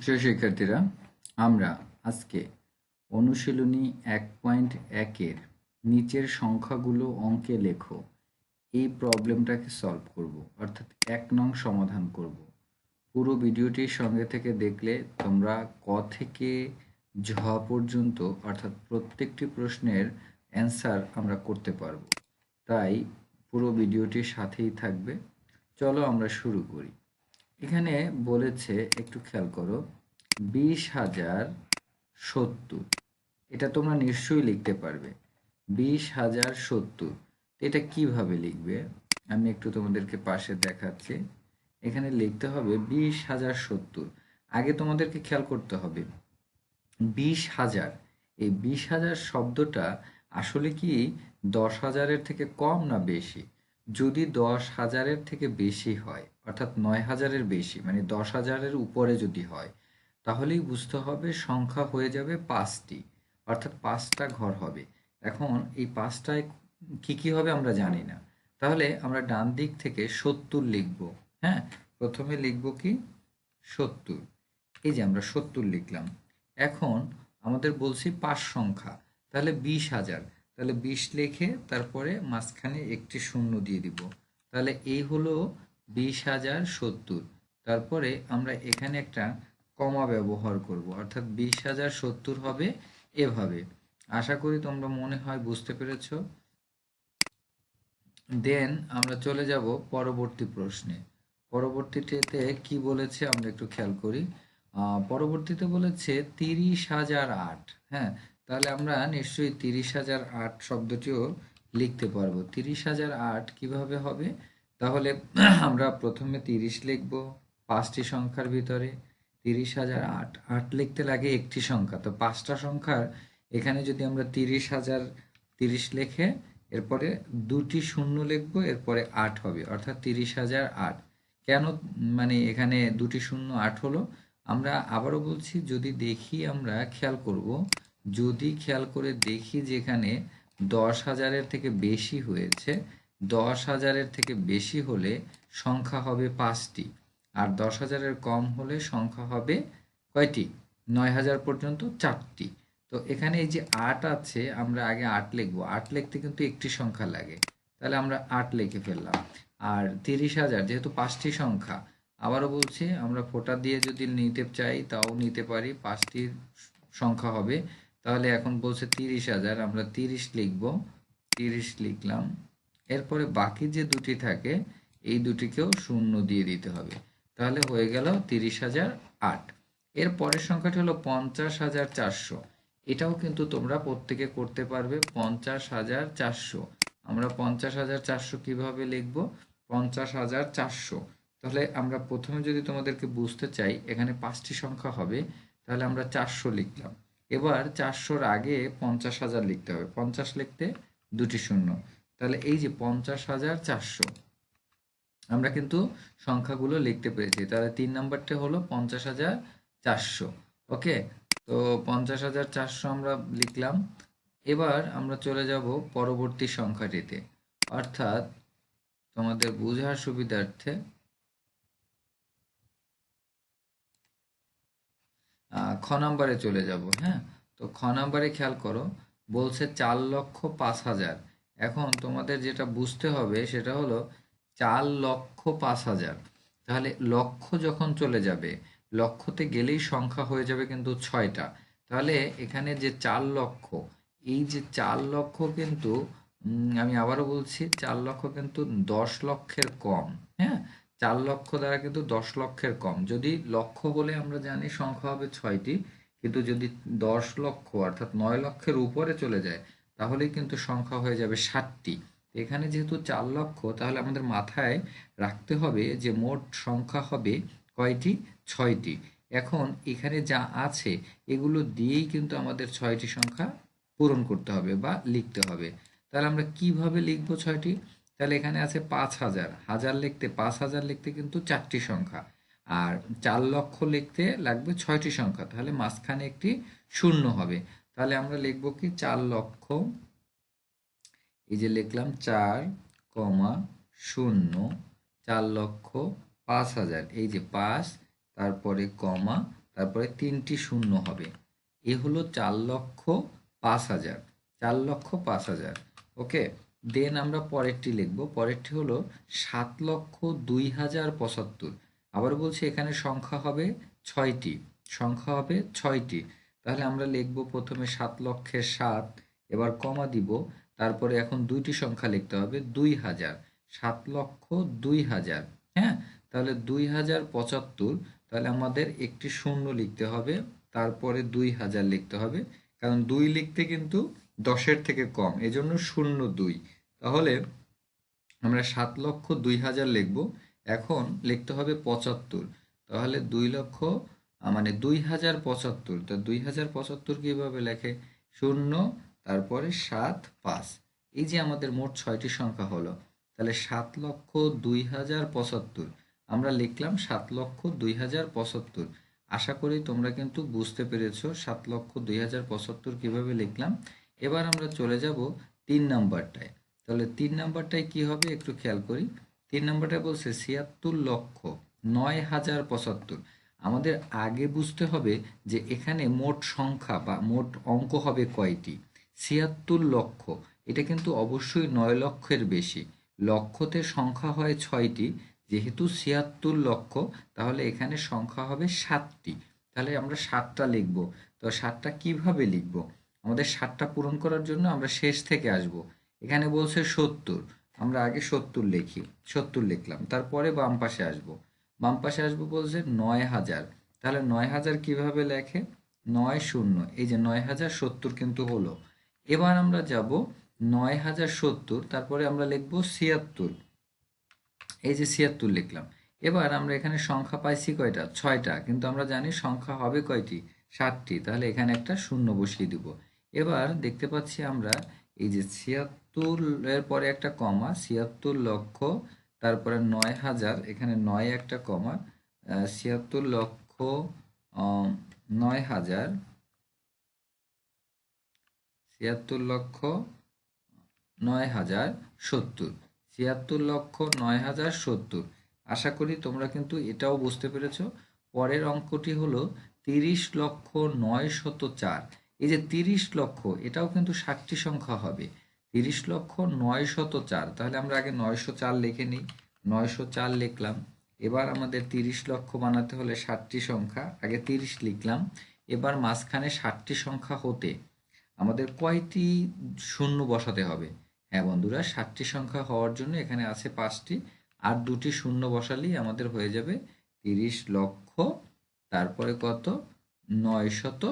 প্রিয় শিক্ষার্থীরা, আমরা আজকে অনুশীলনী এক পয়েন্ট একের নিচের সংখ্যাগুলো অঙ্কে লেখো। এই প্রবলেমটাকে সলভ করব, অর্থাৎ এক নং সমাধান করব। পুরো ভিডিওটির সঙ্গে থেকে দেখলে তোমরা ক থেকে ঝ পর্যন্ত, অর্থাৎ প্রত্যেকটি প্রশ্নের অ্যান্সার আমরা করতে পারব। তাই পুরো ভিডিওটির সাথেই থাকবে। চলো আমরা শুরু করি। এখানে বলেছে, একটু খেয়াল করো, বিশ হাজার সত্তর। এটা তোমরা নিশ্চয়ই লিখতে পারবে। বিশ হাজার সত্তর। এটা কীভাবে লিখবে? আমি একটু তোমাদেরকে পাশে দেখাচ্ছি। এখানে লিখতে হবে, বিশ হাজার সত্তর। আগে তোমাদেরকে খেয়াল করতে হবে, বিশ হাজার। এই বিশ হাজার শব্দটা আসলে কি দশ হাজারের থেকে কম না বেশি? যদি দশ হাজারের থেকে বেশি হয় অর্থাৎ নয় হাজারের বেশি মানে দশ হাজারের উপরে যদি হয়, তাহলেই বুঝতে হবে সংখ্যা হয়ে যাবে পাঁচটি, অর্থাৎ পাঁচটা ঘর হবে। এখন এই পাঁচটায় কি কি হবে আমরা জানি না। তাহলে আমরা ডান দিক থেকে সত্তর লিখব হ্যাঁ? প্রথমে লিখব কি? সত্তর। এই যে আমরা সত্তর লিখলাম। এখন আমাদের বলছি পাঁচ সংখ্যা, তাহলে বিশ হাজার। তাহলে বিশ লিখে তারপরে মাঝখানে একটি শূন্য দিয়ে দিব। তাহলে এই হলো বিশ হাজার সত্তর। তারপরে আমরা এখানে একটা কমা ব্যবহার করব, অর্থাৎ বিশ হাজার সত্তর হবে এভাবে। আশা করি তোমরা মনে হয় বুঝতে পেরেছ। দেন আমরা চলে যাব পরবর্তী প্রশ্নে। পরবর্তীতে কি বলেছে আমরা একটু খেয়াল করি। পরবর্তীতে বলেছে তিরিশ হাজার আট। হ্যাঁ তাহলে আমরা নিশ্চয়ই তিরিশ হাজার আট শব্দটিও লিখতে পারব। তিরিশ হাজার আট কীভাবে হবে? তাহলে আমরা প্রথমে তিরিশ লিখব পাঁচটি সংখ্যার ভিতরে। তিরিশ হাজার আট আট লিখতে লাগে একটি সংখ্যা। তো পাঁচটা সংখ্যার এখানে যদি আমরা তিরিশ হাজার তিরিশ লেখে এরপরে দুটি শূন্য লিখব, এরপরে আট হবে। অর্থাৎ তিরিশ হাজার আট। কেন মানে এখানে দুটি শূন্য আট হলো? আমরা আবারও বলছি, যদি দেখি আমরা খেয়াল করব, যদি খেয়াল করে দেখি যেখানে দশ হাজারের থেকে বেশি হয়েছে দশ হাজারের থেকে বেশি হলে সংখ্যা হবে পাঁচটি। আর দশ হাজারের কম হলে সংখ্যা হবে কয়টি? নয় হাজার পর্যন্ত চারটি। তো এখানে এই যে আট আছে, আমরা আগে আট লিখব। আট লিখতে কিন্তু একটি সংখ্যা লাগে। তাহলে আমরা আট লিখে ফেললাম। আর তিরিশ হাজার, যেহেতু পাঁচটি সংখ্যা, আবারও বলছি, আমরা ফোটা দিয়ে যদি নিতে চাই, তাও নিতে পারি। পাঁচটির সংখ্যা হবে। তাহলে এখন বলছে তিরিশ হাজার, আমরা তিরিশ লিখব। তিরিশ লিখলাম। এরপরে বাকি যে দুটি থাকে, এই দুটিকেও শূন্য দিয়ে দিতে হবে। তাহলে হয়ে গেল তিরিশ হাজার আট। এর পরের সংখ্যাটি হলো পঞ্চাশ হাজার চারশো। এটাও কিন্তু তোমরা প্রত্যেকে করতে পারবে পঞ্চাশ হাজার চারশো। আমরা পঞ্চাশ হাজার চারশো কীভাবে লিখব? পঞ্চাশ হাজার চারশো। তাহলে আমরা প্রথমে যদি তোমাদেরকে বুঝতে চাই, এখানে পাঁচটি সংখ্যা হবে, তাহলে আমরা চারশো লিখলাম। এবার চারশোর আগে পঞ্চাশ হাজার লিখতে হবে। পঞ্চাশ লিখতে দুটি শূন্য। তাহলে এই যে পঞ্চাশ হাজার চারশো, আমরা কিন্তু সংখ্যাগুলো লিখতে পেরেছি। তাহলে তিন নাম্বারটা হলো পঞ্চাশ হাজার চারশো, ওকে? তো পঞ্চাশ হাজার চারশো আমরা লিখলাম। এবার আমরা চলে যাব পরবর্তী সংখ্যাটিতে। অর্থাৎ তোমাদের বোঝার সুবিধার্থে খ নাম্বারে চলে যাব হ্যাঁ? তো খ নাম্বারে খেয়াল করো, বলছে চার লক্ষ পাঁচ হাজার। এখন তোমাদের যেটা বুঝতে হবে সেটা হলো চার লক্ষ পাঁচ হাজার। তাহলে লক্ষ যখন চলে যাবে, লক্ষতে গেলেই সংখ্যা হয়ে যাবে কিন্তু ছয়টা। তাহলে এখানে যে চার লক্ষ, এই যে চার লক্ষ কিন্তু আমি আবারও বলছি, চার লক্ষ কিন্তু দশ লক্ষের কম হ্যাঁ? চার লক্ষ দ্বারা কিন্তু দশ লক্ষের কম। যদি লক্ষ বলে আমরা জানি সংখ্যা হবে ছয়টি, কিন্তু যদি দশ লক্ষ, অর্থাৎ নয় লক্ষের উপরে চলে যায় তাহলে কিন্তু সংখ্যা হয়ে যাবে ষাটটি। এখানে যেহেতু চার লক্ষ, তাহলে আমাদের মাথায় রাখতে হবে যে মোট সংখ্যা হবে কয়টি? ছয়টি। এখন এখানে যা আছে, এগুলো দিয়েই কিন্তু আমাদের ছয়টি সংখ্যা পূরণ করতে হবে বা লিখতে হবে। তাহলে আমরা কীভাবে লিখব ছয়টি? তাহলে এখানে আছে পাঁচ হাজার। হাজার লিখতে, পাঁচ হাজার লিখতে কিন্তু চারটি সংখ্যা। আর চার লক্ষ লিখতে লাগবে ছয়টি সংখ্যা। তাহলে মাঝখানে একটি শূন্য হবে। তাহলে আমরা লিখব কি চার লক্ষ, এই যে লিখলাম চার কমা শূন্য, চার লক্ষ পাঁচ হাজার, এই যে পাঁচ, তারপরে কমা, তারপরে তিনটি শূন্য হবে। এ হলো চার লক্ষ পাঁচ হাজার, চার লক্ষ পাঁচ হাজার, ওকে? দেন আমরা পরেরটি লিখব, পরেরটি হলো সাত লক্ষ দুই হাজার পঁচাত্তর। আবার বলছি এখানে সংখ্যা হবে ছয়টি, সংখ্যা হবে ছয়টি। তাহলে আমরা লিখব প্রথমে সাত লক্ষের সাত, এবার কমা দিব, তারপরে এখন দুইটি সংখ্যা লিখতে হবে, দুই হাজার। সাত লক্ষ দুই হাজার হ্যাঁ? তাহলে দুই হাজার পঁচাত্তর, তাহলে আমাদের একটি শূন্য লিখতে হবে, তারপরে দুই হাজার লিখতে হবে, কারণ দুই লিখতে কিন্তু দশের থেকে কম, এজন্য শূন্য দুই। তাহলে আমরা সাত লক্ষ দুই হাজার লিখব, এখন লিখতে হবে পঁচাত্তর, তাহলে দুই লক্ষ মানে দুই হাজার পঁচাত্তর। তা দুই হাজার পঁচাত্তর কীভাবে লেখে? শূন্য, তারপরে সাত, পাঁচ। এই যে আমাদের মোট ছয়টি সংখ্যা হলো, তাহলে সাত লক্ষ দুই হাজার পঁচাত্তর। আমরা লিখলাম সাত লক্ষ দুই হাজার পঁচাত্তর। আশা করি তোমরা কিন্তু বুঝতে পেরেছ সাত লক্ষ দুই হাজার পঁচাত্তর কীভাবে লিখলাম। এবার আমরা চলে যাব তিন নাম্বারটায়। তাহলে তিন নাম্বারটায় কি হবে একটু খেয়াল করি। তিন নাম্বারটা বলছে ছিয়াত্তর লক্ষ নয় হাজার পঁচাত্তর। আমাদের আগে বুঝতে হবে যে এখানে মোট সংখ্যা বা মোট অঙ্ক হবে কয়টি? ছিয়াত্তর লক্ষ। এটা কিন্তু অবশ্যই নয় লক্ষের বেশি। লক্ষতে সংখ্যা হয় ছয়টি। যেহেতু ছিয়াত্তর লক্ষ, তাহলে এখানে সংখ্যা হবে সাতটি। তাহলে আমরা সাতটা লিখব। তো সাতটা কীভাবে লিখব? আমাদের সাতটা পূরণ করার জন্য আমরা শেষ থেকে আসব। এখানে বলছে সত্তর। আমরা আগে সত্তর লিখি। সত্তর লিখলাম। তারপরে বাম পাশে আসব। বাম পাশে আসব বলছে নয় হাজার। তাহলে নয় হাজার কীভাবে লেখে? নয় শূন্য। এই যে নয় হাজার সত্তর কিন্তু হলো। এবার আমরা যাব নয় হাজার সত্তর, তারপরে আমরা লিখব ছিয়াত্তর। এই যে ছিয়াত্তর লিখলাম। এবার আমরা এখানে সংখ্যা পাইছি কয়টা? ছয়টা। কিন্তু আমরা জানি সংখ্যা হবে কয়টি? ষাটটি তাহলে এখানে একটা শূন্য বসিয়ে দিব। এবার দেখতে পাচ্ছি আমরা এই যে ছিয়াত্তর এর পরে একটা কমা, ছিয়াত্তর লক্ষ তারপরে নয় হাজার, এখানে নয় একটা কমা ছিয়াত্তর লক্ষ নয় হাজার, ছিয়াত্তর লক্ষ, নয় হাজার সত্তর। ছিয়াত্তর লক্ষ, নয় হাজার সত্তর। আশা করি তোমরা কিন্তু এটাও বুঝতে পেরেছ। পরের অঙ্কটি হলো তিরিশ লক্ষ নয় শত চার। এই যে তিরিশ লক্ষ, এটাও কিন্তু ষাটটি সংখ্যা হবে। তিরিশ লক্ষ নয় শত চার। তাহলে আমরা আগে নয়শো চার লিখে নিই। নয়শো চার লিখলাম। এবার আমাদের তিরিশ লক্ষ বানাতে হলে ষাটটি সংখ্যা। আগে তিরিশ লিখলাম। এবার মাঝখানে ষাটটি সংখ্যা হতে আমাদের কয়টি শূন্য বসাতে হবে? হ্যাঁ বন্ধুরা, ষাটটি সংখ্যা হওয়ার জন্য এখানে আছে পাঁচটি। আর দুটি শূন্য বসালেই আমাদের হয়ে যাবে তিরিশ লক্ষ, তারপরে কত? নয়শত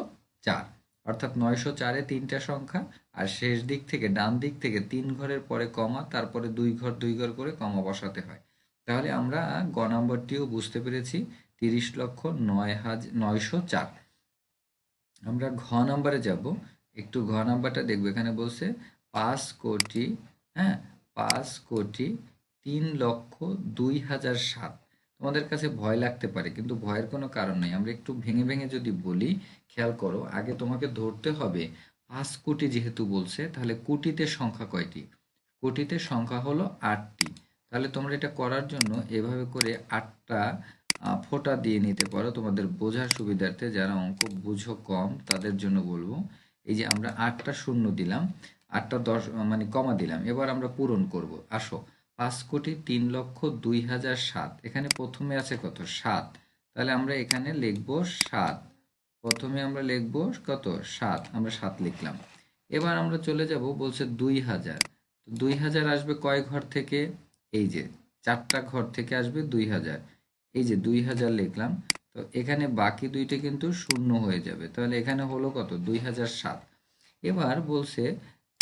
চার। অর্থাৎ নয়শো চারে তিনটা সংখ্যা, আর শেষ দিক থেকে ডান দিক থেকে তিন ঘরের পরে কমা, তারপরে দুই ঘর দুই ঘর করে কমা বসাতে হয়। তাহলে আমরা গ নম্বরটিও বুঝতে পেরেছি, তিরিশ লক্ষ নয় হাজার নয়শো চার। আমরা ঘ নম্বরে যাব, একটু ঘ নাম্বারটা দেখব, এখানে বলছে পাঁচ কোটি হ্যাঁ পাঁচ কোটি তিন লক্ষ দুই হাজার সাত। তোমাদের কাছে ভয় লাগতে পারে, কিন্তু ভয়ের কোনো কারণ নেই। আমরা একটু ভেঙে ভেঙে যদি বলি, খেয়াল করো, আগে তোমাকে ধরতে হবে পাঁচ কোটি যেহেতু বলছে, তাহলে কোটিতে সংখ্যা কয়টি? কোটিতে সংখ্যা হলো আটটি। তাহলে তোমরা এটা করার জন্য এভাবে করে আটটা ফোঁটা দিয়ে নিতে পারো তোমাদের বোঝার সুবিধার্থে। যারা অঙ্ক বুঝো কম, তাদের জন্য বলব, এই যে আমরা আটটা শূন্য দিলাম, আটটা দশ মানে কমা দিলাম, এবার আমরা পূরণ করব। আসো। পাঁচ কোটি তিন লক্ষ দুই হাজার সাত। এখানে প্রথমে আছে কত? সাত। তাহলে আমরা এখানে লিখব সাত। প্রথমে আমরা লিখব কত? সাত। আমরা সাত লিখলাম। এবার আমরা চলে যাব, বলছে দুই হাজার। দুই হাজার আসবে কয় ঘর থেকে? এই যে, চারটা ঘর থেকে আসবে দুই হাজার। এই যে দুই হাজার লিখলাম, তো এখানে বাকি দুইটা কিন্তু শূন্য হয়ে যাবে। তাহলে এখানে হলো কত? দুই হাজার সাত। এবার বলছে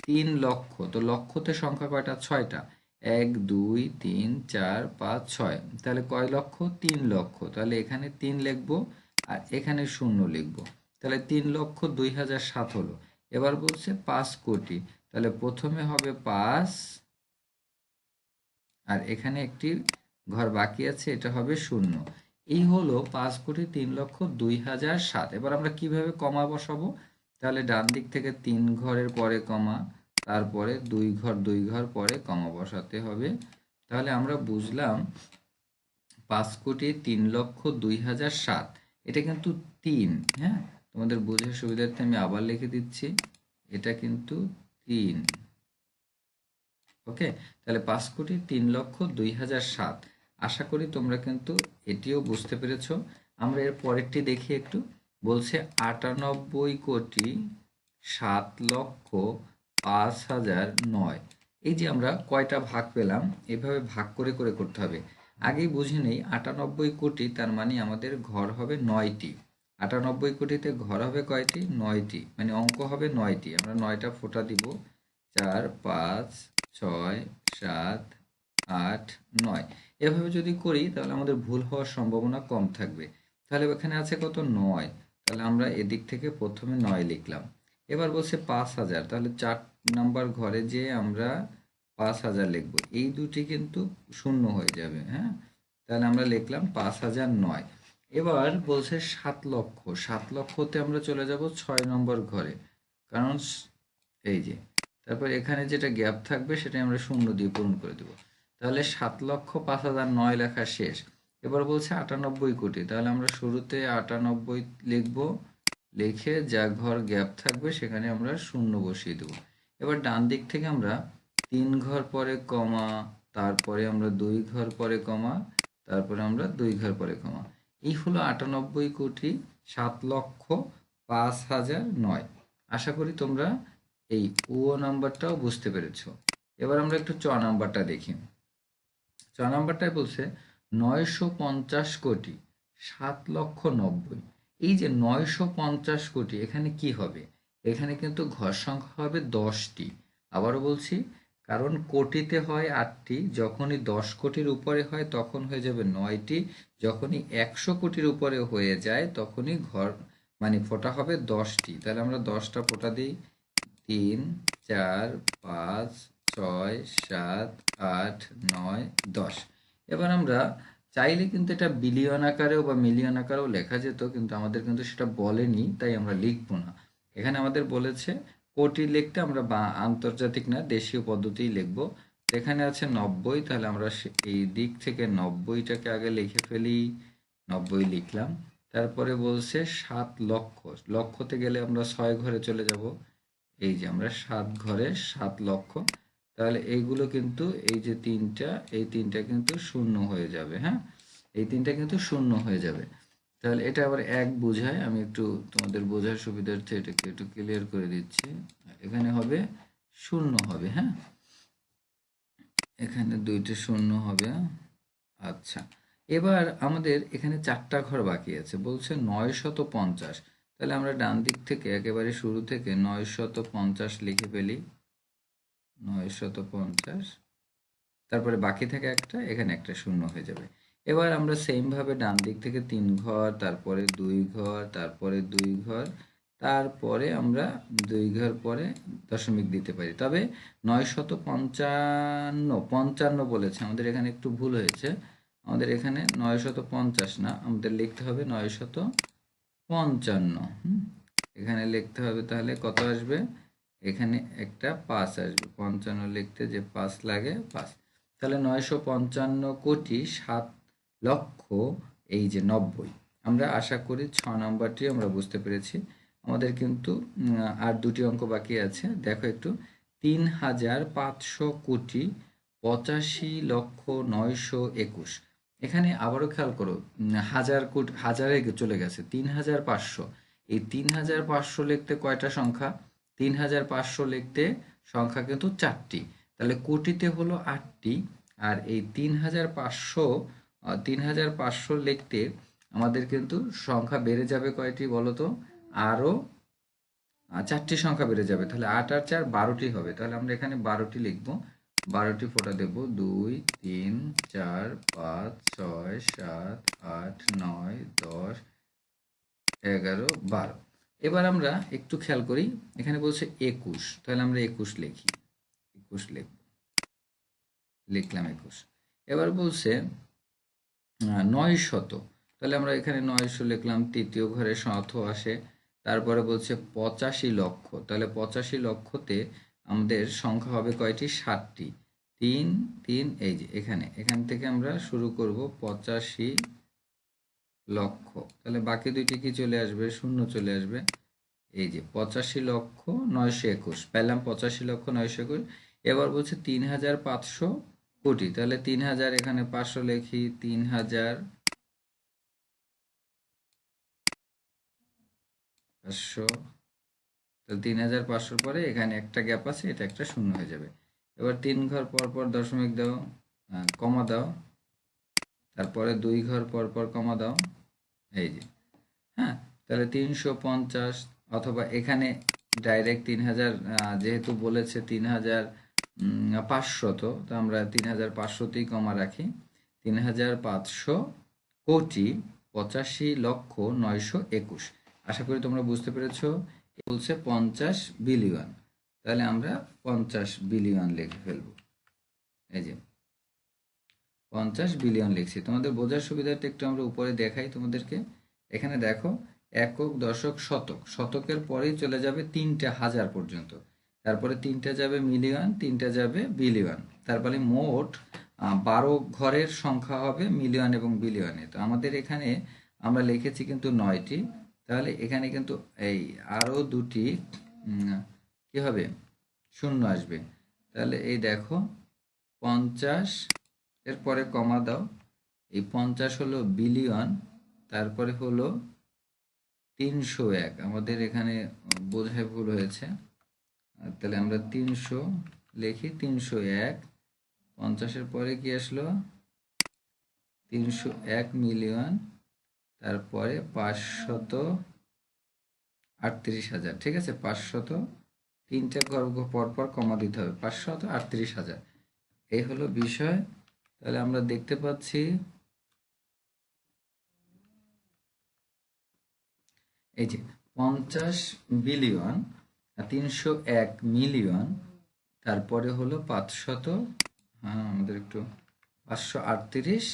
তিন লক্ষ। তো লক্ষতে সংখ্যা কয়টা? ছয়টা। এক, দুই, তিন, চার, পাঁচ, ছয়। তাহলে কয় লক্ষ? তিন লক্ষ। তাহলে এখানে তিন লিখব আর এখানে শূন্য লিখব। তাহলে তিন লক্ষ দুই হাজার সাত হলো। এবার বলছে পাঁচ কোটি। তাহলে প্রথমে হবে পাঁচ আর এখানে একটি ঘর বাকি আছে, এটা হবে শূন্য। এই হলো পাঁচ কোটি তিন লক্ষ দুই হাজার সাত। এবার আমরা কীভাবে কমা বসাবো? তাহলে ডান দিক থেকে তিন ঘরের পরে কমা। তারপরে দুই ঘর দুই ঘর পরে কমা বসাতে হবে। তাহলে আমরা বুঝলাম পাঁচ কোটি তিন লক্ষ দুই হাজার সাত। এটা কিন্তু তিন হ্যাঁ? তোমাদের বোঝার সুবিধার্থে আমি আবার লিখে দিচ্ছি। এটা কিন্তু তিন। ওকে? তাহলে পাঁচ কোটি তিন লক্ষ দুই হাজার সাত। আশা করি তোমরা কিন্তু এটিও বুঝতে পেরেছ। আমরা এর পরেরটি দেখি একটু। বলছে আটানব্বই কোটি সাত লক্ষ পাঁচ হাজার নয়। এই যে আমরা কয়টা ভাগ পেলাম, এভাবে ভাগ করে করে করতে হবে। আগেই বুঝে নেই, আটানব্বই কোটি তার মানে আমাদের ঘর হবে নয়টি। আটানব্বই কোটিতে ঘর হবে কয়টি? নয়টি। মানে অঙ্ক হবে নয়টি। আমরা নয়টা ফোঁটা দিব। চার, পাঁচ, ছয়, সাত, আট, নয়। এভাবে যদি করি, তাহলে আমাদের ভুল হওয়ার সম্ভাবনা কম থাকবে। তাহলে এখানে আছে কত? নয়। তাহলে আমরা এদিক থেকে প্রথমে নয় লিখলাম। এবার বলছে পাঁচ হাজার। তাহলে চার নাম্বার ঘরে যে আমরা পাঁচ হাজার লিখব, এই দুটি কিন্তু শূন্য হয়ে যাবে হ্যাঁ? তাহলে আমরা লিখলাম পাঁচ হাজার নয়। এবার বলছে সাত লক্ষ। সাত লক্ষতে আমরা চলে যাব ছয় নম্বর ঘরে। কারণ এই যে, তারপর এখানে যেটা গ্যাপ থাকবে সেটা আমরা শূন্য দিয়ে পূরণ করে দেব। তাহলে সাত লক্ষ পাঁচ হাজার নয় লেখা শেষ। এবার বলছে আটানব্বই কোটি। তাহলে আমরা শুরুতে আটানব্বই লিখব লিখে যা ঘর গ্যাপ থাকবে সেখানে আমরা শূন্য বসিয়ে দেব। এবার ডান দিক থেকে আমরা তিন ঘর পরে কমা, তারপরে আমরা দুই ঘর পরে কমা, তারপরে আমরা দুই ঘর পরে কমা। এই হলো আটানব্বই কোটি সাত লক্ষ পাঁচ হাজার নয়। আশা করি তোমরা এই ও নাম্বারটাও বুঝতে পেরেছ। এবার আমরা একটু চ নাম্বারটা দেখি। চ নাম্বারটায় বলছে নয়শো পঞ্চাশ কোটি সাত লক্ষ নব্বই। এই যে নয়শো পঞ্চাশ কোটি, এখানে কি হবে? এখানে কিন্তু ঘর সংখ্যা হবে দশটি। আবারও বলছি, কারণ কোটিতে হয় আটটি, যখনই দশ কোটির উপরে হয় তখন হয়ে যাবে নয়টি, যখনই একশো কোটির উপরে হয়ে যায় তখনই ঘর মানে ফোটা হবে দশটি। তাহলে আমরা দশটা ফোটা দিই। তিন, চার, পাঁচ, ছয়, সাত, আট, নয়, দশ। এবার আমরা চাইলে কিন্তু এটা বিলিয়ন আকারেও বা মিলিয়ন আকারেও লেখা যেত, কিন্তু আমাদের কিন্তু সেটা বলেনি, তাই আমরা লিখব না। এখানে আমাদের বলেছে, কোটি লিখতে আমরা বা আন্তর্জাতিক না, দেশীয় পদ্ধতিই লিখব। এখানে আছে নব্বই, তাহলে আমরা এই দিক থেকে নব্বইটাকে আগে লিখে ফেলি। নব্বই লিখলাম। তারপরে বলছে সাত লক্ষ, লক্ষতে গেলে আমরা ছয় ঘরে চলে যাব। এই যে আমরা সাত ঘরে সাত লক্ষ। তাহলে এইগুলো কিন্তু এই যে তিনটা, এই তিনটা কিন্তু শূন্য হয়ে যাবে হ্যাঁ? এই তিনটা কিন্তু শূন্য হয়ে যাবে। তাহলে এটা আবার এক বোঝায়, আমি একটু তোমাদের বোঝার সুবিধার্থে এটাকে একটু ক্লিয়ার করে দিচ্ছি। এখানে হবে শূন্য হবে হ্যাঁ? এখানে দুইটা শূন্য হবে আচ্ছা। এবার আমাদের এখানে চারটা ঘর বাকি আছে, বলছে নয় শত পঞ্চাশ। তাহলে আমরা ডান দিক থেকে, একেবারে শুরু থেকে নয় শত পঞ্চাশ লিখে ফেলি। নয় শত পঞ্চাশ। তারপরে বাকি থাকে একটা, এখানে একটা শূন্য হয়ে যাবে। এবার আমরা সেমভাবে ডান দিক থেকে তিন ঘর, তারপরে দুই ঘর, তারপরে দুই ঘর, তারপরে আমরা দুই ঘর পরে দশমিক দিতে পারি। তবে নয় শত পঞ্চান্ন পঞ্চান্ন বলেছে, আমাদের এখানে একটু ভুল হয়েছে। আমাদের এখানে নয় শত পঞ্চাশ না, আমাদের লিখতে হবে নয় শত পঞ্চান্ন এখানে লিখতে হবে তাহলে কত আসবে? এখানে একটা পাঁচ আসবে। পঞ্চান্ন লিখতে যে পাঁচ লাগে পাঁচ তাহলে নয়শো পঞ্চান্ন কোটি সাত লক্ষ, এই যে নব্বই। আমরা আশা করি ছ নম্বরটি আমরা বুঝতে পেরেছি। আমাদের কিন্তু আর দুটি অঙ্ক বাকি আছে। দেখো একটু। তিন হাজার পাঁচশো কোটি পঁচাশি লক্ষ নয়শো একুশ। এখানে আবারও খেয়াল করো হাজার কোটি, হাজারে চলে গেছে। তিন হাজার পাঁচশো। এই তিন হাজার পাঁচশো লিখতে কয়টা সংখ্যা? তিন হাজার পাঁচশো লিখতে সংখ্যা কিন্তু চারটি। তাহলে কোটিতে হলো আটটি, আর এই তিন হাজার পাঁচশো তিন হাজার পাঁচশো লিখতে আমাদের কিন্তু সংখ্যা বেড়ে যাবে কয়টি বলো তো আরও চারটি সংখ্যা বেড়ে যাবে। তাহলে আট আর চার বারোটি হবে। তাহলে আমরা এখানে বারোটি লিখব। বারোটি ফোটা দেব। দুই, তিন, চার, পাঁচ, ছয়, সাত, আট, নয়, দশ, এগারো, বারো। এবার আমরা একটু খেয়াল করি, এখানে বলছে একুশ, তাহলে আমরা একুশ লিখি, একুশ লিখব, লিখলাম একুশ। এবার বলছে নয় শত, তাহলে আমরা এখানে নয়শো লিখলাম, তৃতীয় ঘরে শত আসে, তারপরে বলছে পঁচাশি লক্ষ, তাহলে পঁচাশি লক্ষতে আমাদের সংখ্যা হবে কয়টি? ষাটটি। তিন তিন, এই যে, এখানে, এখান থেকে আমরা শুরু করব পঁচাশি লক্ষ। তাহলে বাকি দুইটি কি চলে আসবে? শূন্য চলে আসবে। এই যে পঁচাশি লক্ষ নয়শো একুশ। পেলাম পঁচাশি লক্ষ নয়শো একুশ। এবার বলছে তিন হাজার পাঁচশো কোটি। তাহলে তিন হাজার এখানে পাঁচশো লেখি, তিন হাজার পাঁচশো। তো তিন হাজার পাঁচশোর পরে এখানে একটা গ্যাপ আছে, এটা একটা শূন্য হয়ে যাবে। এবার তিন ঘর পর পর দশমিক দাও কমা দাও। তারপরে দুই ঘর পর পর কমা দাও। এই যে হ্যাঁ? তাহলে তিনশো পঞ্চাশ অথবা এখানে ডাইরেক্ট তিন হাজার যেহেতু বলেছে তিন হাজার পাঁচশত তো আমরা তিন হাজার পাঁচশোতেই কমা রাখি। তিন হাজার পাঁচশো কোটি পঁচাশি লক্ষ নয়শো একুশ। আশা করি তোমরা বুঝতে পেরেছ বলছে পঞ্চাশ বিলিয়ন। তাহলে আমরা পঞ্চাশ বিলিয়ন লিখে ফেলব। এই যে পঞ্চাশ বিলিয়ন লিখছি। তোমাদের বোঝার সুবিধার্থে একটু আমরা উপরে দেখাই তোমাদেরকে। এখানে দেখো, একক, দশক, শতক। শতকের পরেই চলে যাবে তিনটে হাজার পর্যন্ত। তারপরে তিনটা যাবে মিলিয়ন তিনটা যাবে বিলিয়ন তারপরে মোট বারো ঘরের সংখ্যা হবে মিলিয়ন এবং বিলিয়নে তো আমাদের এখানে আমরা লিখেছি কিন্তু নয়টি। তাহলে এখানে কিন্তু এই আরও দুটি কি হবে? শূন্য আসবে। তাহলে এই দেখো, পঞ্চাশ এরপরে কমা দাও। এই পঞ্চাশ হলো বিলিয়ন তারপরে হলো তিনশো এক। আমাদের এখানে বোঝায় ভুল হয়েছে। তাহলে আমরা তিনশো লিখি, তিনশো এক। পঞ্চাশের পরে কি আসলো? তিনশো এক মিলিয়ন তারপরে পাঁচশত আটত্রিশ হাজার। ঠিক আছে? পাঁচশত তিনটে গর্ভ পর পর কমা দিতে হবে। পাঁচশত আটত্রিশ হাজার। এই হলো বিষয়। তাহলে আমরা দেখতে পাচ্ছি এই যে পঞ্চাশ বিলিয়ন তিনশো এক মিলিয়ন, তারপরে হলো পাঁচশত হ্যাঁ আমাদের একটু পাঁচশো আটত্রিশ,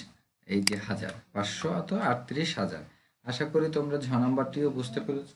এই যে হাজার পাঁচশো অত আটত্রিশ হাজার। আশা করি তোমরা ছ নাম্বারটিও বুঝতে পেরেছ।